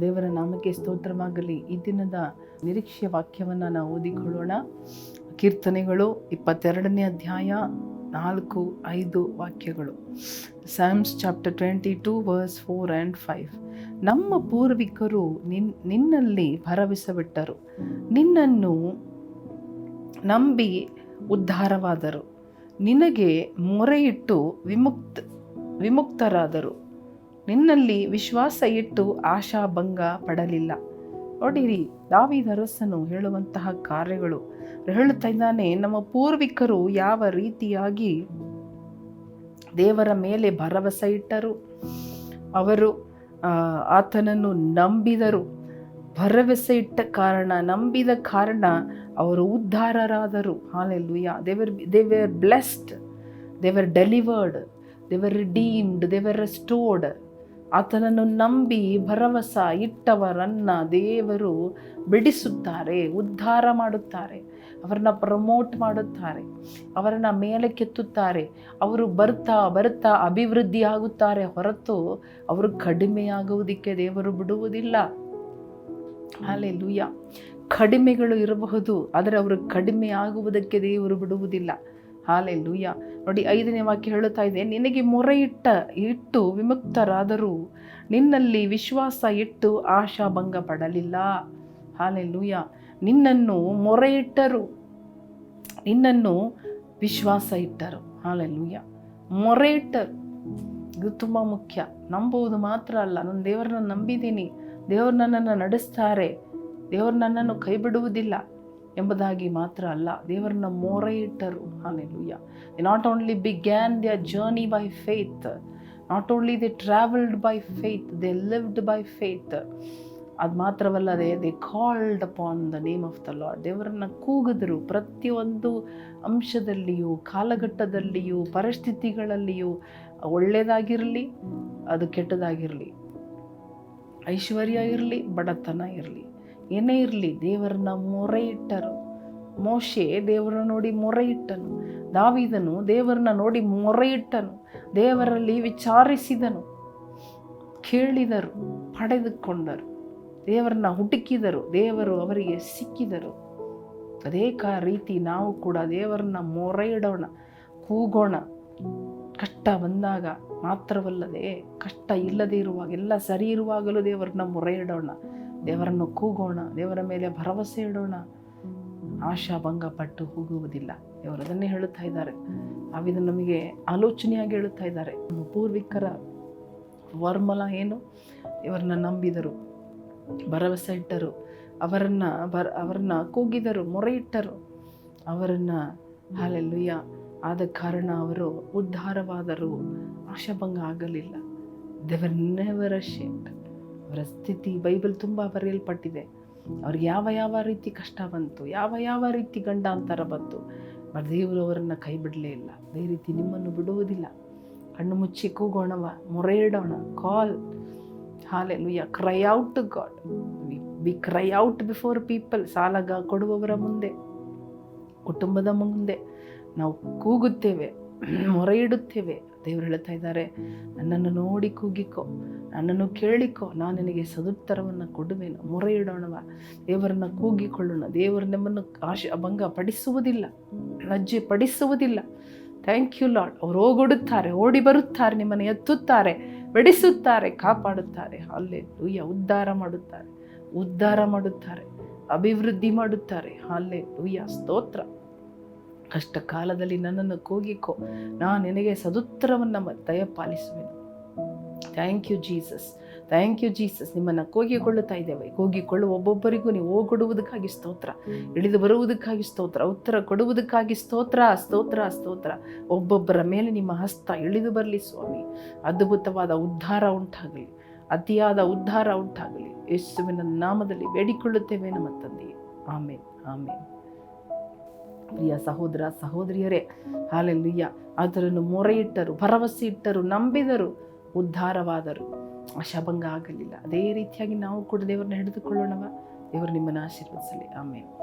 ದೇವರ ನಾಮಕ್ಕೆ ಸ್ತೋತ್ರವಾಗಲಿ. ಈ ದಿನದ ನಿರೀಕ್ಷೆಯ ವಾಕ್ಯವನ್ನು ನಾವು ಓದಿಕೊಳ್ಳೋಣ. ಕೀರ್ತನೆಗಳು ಇಪ್ಪತ್ತೆರಡನೇ ಅಧ್ಯಾಯ ನಾಲ್ಕು ಐದು ವಾಕ್ಯಗಳು. Psalms chapter twenty two verse four and five ನಮ್ಮ ಪೂರ್ವಿಕರು ನಿನ್, ನಿನ್ನಲ್ಲಿ ಭರವಸೆಬಿಟ್ಟರು ನಿನ್ನನ್ನು ನಂಬಿ ಉದ್ಧಾರವಾದರು. ನಿನಗೆ ಮೊರೆಯಿಟ್ಟು ವಿಮುಕ್ತ, ವಿಮುಕ್ತರಾದರು. ನಿನ್ನಲ್ಲಿ ವಿಶ್ವಾಸ ಇಟ್ಟು ಆಶಾಭಂಗ ಪಡಲಿಲ್ಲ. ನೋಡಿರಿ, ದಾವಿದ ಅರಸನು ಹೇಳುವಂತಹ ಕಾರ್ಯಗಳು. ಹೇಳುತ್ತಾ ಇದ್ದಾನೆ, ನಮ್ಮ ಪೂರ್ವಿಕರು ಯಾವ ರೀತಿಯಾಗಿ ದೇವರ ಮೇಲೆ ಭರವಸೆ ಇಟ್ಟರು? ಅವರು ಆತನನ್ನು ನಂಬಿದರು. ಭರವಸೆ ಇಟ್ಟ ಕಾರಣ, ನಂಬಿದ ಕಾರಣ ಅವರು ಉದ್ಧಾರರಾದರು. ಹಾಲೆಲ್ಲುಯ್ಯ ದೇವರ್ ದೇವರ್ ಬ್ಲೆಸ್ಡ್ ದೇವರ್ ಡೆಲಿವರ್ಡ್ ದೇವರ್ ರಿಡೀಮ್ಡ್ ದೇವರ್ ರೆಸ್ಟೋರ್ಡ್ ಆತನನ್ನು ನಂಬಿ ಭರವಸ ಇಟ್ಟವರನ್ನ ದೇವರು ಬಿಡಿಸುತ್ತಾರೆ, ಉದ್ಧಾರ ಮಾಡುತ್ತಾರೆ, ಅವರನ್ನ ಪ್ರಮೋಟ್ ಮಾಡುತ್ತಾರೆ, ಅವರನ್ನ ಮೇಲಕ್ಕೆತ್ತುತ್ತಾರೆ, ಅವರು ಬರ್ತಾ ಬರ್ತಾ ಅಭಿವೃದ್ಧಿ ಆಗುತ್ತಾರೆ ಹೊರತು ಅವರು ಕಡಿಮೆಯಾಗುವುದಕ್ಕೆ ದೇವರು ಬಿಡುವುದಿಲ್ಲ. ಅಲ್ಲೇ ಲೂಯ ಕಡಿಮೆಗಳು ಇರಬಹುದು, ಆದರೆ ಅವರು ಕಡಿಮೆ ಆಗುವುದಕ್ಕೆ ದೇವರು ಬಿಡುವುದಿಲ್ಲ. ಹಾಲೆ ಲೂಯ ನೋಡಿ, ಐದನೇ ವಾಕ್ಯ ಹೇಳುತ್ತಾ ಇದೆ, ನಿನಗೆ ಮೊರೆ ಇಟ್ಟ ಇಟ್ಟು ವಿಮುಕ್ತರಾದರೂ ನಿನ್ನಲ್ಲಿ ವಿಶ್ವಾಸ ಇಟ್ಟು ಆಶಾಭಂಗ ಪಡಲಿಲ್ಲ ಹಾಲೆ ಲೂಯ ನಿನ್ನನ್ನು ಮೊರೆ ಇಟ್ಟರು ನಿನ್ನನ್ನು ವಿಶ್ವಾಸ ಇಟ್ಟರು. ಹಾಲೆ ಲೂಯ ಮೊರೆ ಇಟ್ಟರು ಇದು ತುಂಬ ಮುಖ್ಯ. ನಂಬುವುದು ಮಾತ್ರ ಅಲ್ಲ, ನಾನು ದೇವರನ್ನ ನಂಬಿದ್ದೀನಿ. ದೇವರು ನನ್ನನ್ನು ನಡೆಸ್ತಾರೆ. ದೇವರು ನನ್ನನ್ನು ಕೈ ಬಿಡುವುದಿಲ್ಲ ಎಂಬುದಾಗಿ ಮಾತ್ರ ಅಲ್ಲ, ದೇವರನ್ನ ಮೊರೆಯಿಟ್ಟರು. Hallelujah hallelujah not only began their journey by faith not only they travelled by faith they lived by faith ಅದು ಮಾತ್ರವಲ್ಲದೆ they called upon the name of the Lord ದೇವರನ್ನು ಕೂಗಿದ್ರು ಪ್ರತಿಯೊಂದು ಅಂಶದಲ್ಲಿಯೂ, ಕಾಲಘಟ್ಟದಲ್ಲಿಯೂ, ಪರಿಸ್ಥಿತಿಗಳಲ್ಲಿಯೂ, ಒಳ್ಳೆಯದಾಗಿರಲಿ, ಅದು ಕೆಟ್ಟದಾಗಿರಲಿ, ಐಶ್ವರ್ಯ ಇರಲಿ, ಬಡತನ ಇರಲಿ. ಏನೇ ಇರಲಿ, ದೇವರನ್ನ ಮೊರೆ ಇಟ್ಟರು. ಮೋಶೆ ದೇವರನ್ನ ನೋಡಿ ಮೊರೆ ಇಟ್ಟನು. ದಾವಿದನು ದೇವರನ್ನ ನೋಡಿ ಮೊರೆ ಇಟ್ಟನು. ದೇವರಲ್ಲಿ ವಿಚಾರಿಸಿದನು. ಕೇಳಿದರು, ಪಡೆದುಕೊಂಡರು. ದೇವರನ್ನ ಹುಡುಕಿದರು, ದೇವರು ಅವರಿಗೆ ಸಿಕ್ಕಿದರು. ಅದೇ ರೀತಿ ನಾವು ಕೂಡ ದೇವರನ್ನ ಮೊರೆ ಇಡೋಣ, ಕೂಗೋಣ. ಕಷ್ಟ ಬಂದಾಗ ಮಾತ್ರವಲ್ಲದೆ ಕಷ್ಟ ಇಲ್ಲದೆ ಇರುವಾಗ, ಎಲ್ಲ ಸರಿ ಇರುವಾಗಲೂ ದೇವರನ್ನ ಮೊರೆ ಇಡೋಣ. ದೇವರನ್ನು ಕೂಗೋಣ, ದೇವರ ಮೇಲೆ ಭರವಸೆ ಇಡೋಣ. ಆಶಾಭಂಗ ಪಟ್ಟು ಹೋಗುವುದಿಲ್ಲ. ದೇವರು ಅದನ್ನೇ ಹೇಳುತ್ತಾ ಇದ್ದಾರೆ. ಅವಿದು ನಮಗೆ ಆಲೋಚನೆಯಾಗಿ ಹೇಳುತ್ತಾ ಇದ್ದಾರೆ. ನಮ್ಮ ಪೂರ್ವಿಕರ ವರ್ಮಲ ಏನು? ಇವರನ್ನ ನಂಬಿದರು, ಭರವಸೆ ಇಟ್ಟರು, ಅವರನ್ನು ಬರ, ಅವರನ್ನ ಕೂಗಿದರು ಮೊರೆ ಇಟ್ಟರು ಅವರನ್ನು ಹಾಲೆಲ್ಲುಯ್ಯ ಆದ ಕಾರಣ ಅವರು ಉದ್ಧಾರವಾದರು. ಆಶಾಭಂಗ ಆಗಲಿಲ್ಲ. ದೇವರ್ ನೆವರ್ ಅಶೇಮ್ಡ್ ಅವರ ಸ್ಥಿತಿ ಬೈಬಲ್ ತುಂಬ ಬರೆಯಲ್ಪಟ್ಟಿದೆ. ಅವ್ರಿಗೆ ಯಾವ ಯಾವ ರೀತಿ ಕಷ್ಟ ಬಂತು, ಯಾವ ಯಾವ ರೀತಿ ಗಂಡಾಂತರ ಬಂತು, ಬಟ್ ದೇವರು ಅವರನ್ನು ಕೈ ಬಿಡಲೇ ಇಲ್ಲ. ಅದೇ ರೀತಿ ನಿಮ್ಮನ್ನು ಬಿಡುವುದಿಲ್ಲ. ಕಣ್ಣು ಮುಚ್ಚಿ ಕೂಗೋಣವ ಮೊರೆ ಇಡೋಣ call hallelujah cry out God we cry out before people ಸಾಲಗ ಕೊಡುವವರ ಮುಂದೆ, ಕುಟುಂಬದ ಮುಂದೆ ನಾವು ಕೂಗುತ್ತೇವೆ ಮೊರೆ ಇಡುತ್ತೇವೆ ದೇವರು ಹೇಳ್ತಾ ಇದ್ದಾರೆ, ನನ್ನನ್ನು ನೋಡಿ ಕೂಗಿಕೋ. ನನ್ನನ್ನು ಕೇಳಿಕೋ, ನಾನು ನಿನಗೆ ಸದುತ್ತರವನ್ನು ಕೊಡುವೆನು. ಮೊರೆ ಇಡೋಣವ ದೇವರನ್ನು ಕೂಗಿಕೊಳ್ಳೋಣ. ದೇವರು ನಮ್ಮನ್ನು ಆಶ ಭಂಗ ಪಡಿಸುವುದಿಲ್ಲ ಲಜ್ಜೆ ಪಡಿಸುವುದಿಲ್ಲ ಥ್ಯಾಂಕ್ ಯು ಲಾಡ್ ಅವರು ಹೋಗೊಡುತ್ತಾರೆ ಓಡಿ ಬರುತ್ತಾರೆ ನಿಮ್ಮನ್ನು ಎತ್ತುತ್ತಾರೆ, ಬೆಡಿಸುತ್ತಾರೆ, ಕಾಪಾಡುತ್ತಾರೆ. ಅಲ್ಲೇ ಲೂಯ್ಯ ಉದ್ಧಾರ ಮಾಡುತ್ತಾರೆ ಉದ್ಧಾರ ಮಾಡುತ್ತಾರೆ, ಅಭಿವೃದ್ಧಿ ಮಾಡುತ್ತಾರೆ. ಅಲ್ಲೇ ಲೂಯ್ಯ ಸ್ತೋತ್ರ. ಕಷ್ಟ ಕಾಲದಲ್ಲಿ ನನ್ನನ್ನು ಕೂಗಿಕೋ, ನಾನು ನಿನಗೆ ಸದುತ್ತರವನ್ನು ದಯಪಾಲಿಸುವೆನು. Thank you Jesus thank you Jesus ನಿಮ್ಮನ್ನು ಕೂಗಿಕೊಳ್ಳುತ್ತಾ ಇದ್ದೇವೆ. ಕೂಗಿಕೊಳ್ಳುವ ಒಬ್ಬೊಬ್ಬರಿಗೂ ನೀವು ಹೋಗೊಡುವುದಕ್ಕಾಗಿ ಸ್ತೋತ್ರ. ಇಳಿದು ಬರುವುದಕ್ಕಾಗಿ ಸ್ತೋತ್ರ. ಉತ್ತರ ಕೊಡುವುದಕ್ಕಾಗಿ ಸ್ತೋತ್ರ ಸ್ತೋತ್ರ ಸ್ತೋತ್ರ. ಒಬ್ಬೊಬ್ಬರ ಮೇಲೆ ನಿಮ್ಮ ಹಸ್ತ ಇಳಿದು ಬರಲಿ, ಸ್ವಾಮಿ. ಅದ್ಭುತವಾದ ಉದ್ಧಾರ ಉಂಟಾಗಲಿ. ಅತಿಯಾದ ಉದ್ಧಾರ ಉಂಟಾಗಲಿ. ಯೇಸುವಿನ ನಾಮದಲ್ಲಿ ಬೇಡಿಕೊಳ್ಳುತ್ತೇವೆ ನಮ್ಮ ತಂದೆ. ಆಮೇಲೆ ಆಮೇಲೆ ಪ್ರಿಯ ಸಹೋದರ, ಸಹೋದರಿಯರೇ ಹಾಲೆಲ್ಲುಯ್ಯ ಅದರನ್ನು ಮೊರೆ ಇಟ್ಟರು ಭರವಸೆ ಇಟ್ಟರು ನಂಬಿದರು. ಉದ್ಧಾರವಾದರು ಶಭಂಗ ಆಗಲಿಲ್ಲ. ಅದೇ ರೀತಿಯಾಗಿ ನಾವು ಕೂಡ ದೇವರನ್ನ ಹಿಡಿದುಕೊಳ್ಳೋಣವ. ದೇವರು ನಿಮ್ಮನ್ನು ಆಶೀರ್ವದಿಸಲಿ. ಆಮೇಲೆ